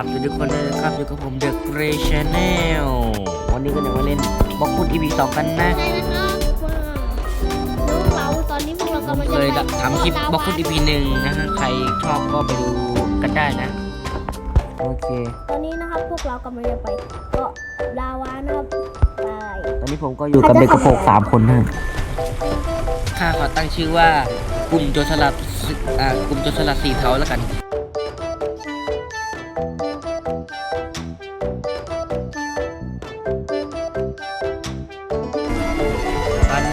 ครับสวัสดีทุกคนด้วยนะครับอยู่กับผม The Grey Channel วันนี้ก็จะมาเล่นบล็อกฟุต EP 2กันนะใช่นะครับน้องเราตอนนี้พวกเราผมกำลังเคจะยไปทำคลิปบล็อกฟุต EP หนึ่งนะฮะใครชอบก็ไปดูกันได้นะ โอเค ตอนนี้นะครับพวกเรากำลังจะไปเกาะลาวานะครับไปตอนนี้ผมก็อยู่กับเด็กกระโปรงสามคนนะข้าขอตั้งชื่อว่ากลุ่มโจรสลัดอ่ากลุ่มโจรสลัดสีเทาแล้วกัน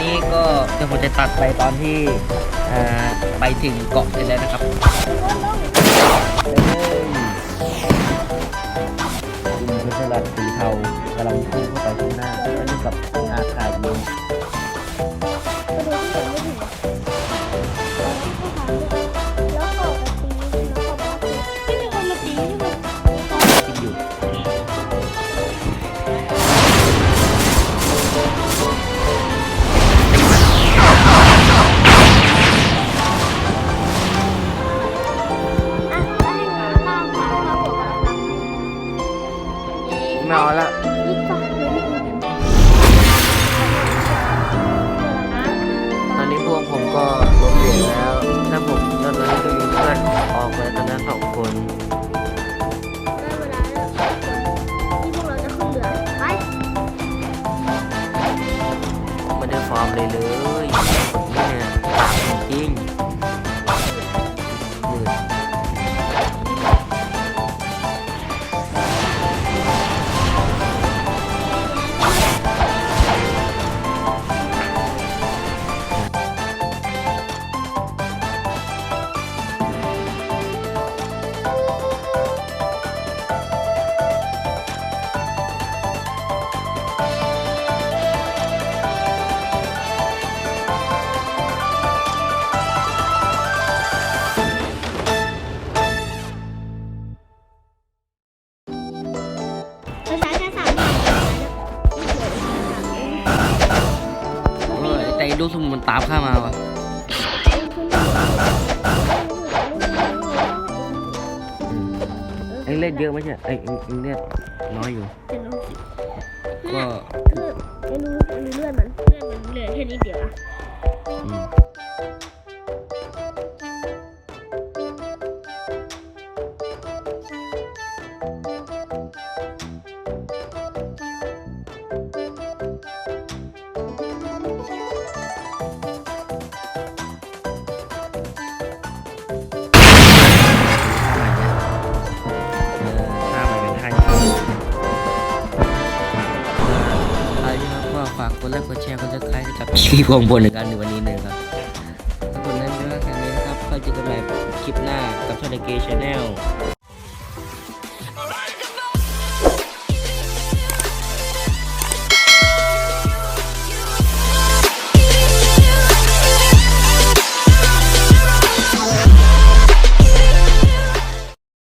นี้ก็เดี๋ยวผมจะตัดไปตอนที่ไปถึงเกาะเสร็จแล้วนะครับกลุ่มโจรสลัดสีเทากำลังพุ่งเข้าไปข้างหน้า ไม่เอาละ ลูกสมุนมันตามข้ามมาวะอืมเอ็งเล่นเยอะไหมเนี่ยเอ็งเอ็งเอ็งเล่นน้อยอยู่ก็คือไอ้รู้ไอ้รู้เลื่อนมันเลื่อนมันเหลือแค่นิดเดียวอะ อืมากกดไลค์กดแชร์กดซับสไครต์ให้กับพี่พวงบนในการในวันนี้เลยครับถ้าคนนั้นไม่ว่าแค่นี้นะครับก็เจอกันใหม่คลิปหน้ากับช่องเดอะเกย์ชาแนล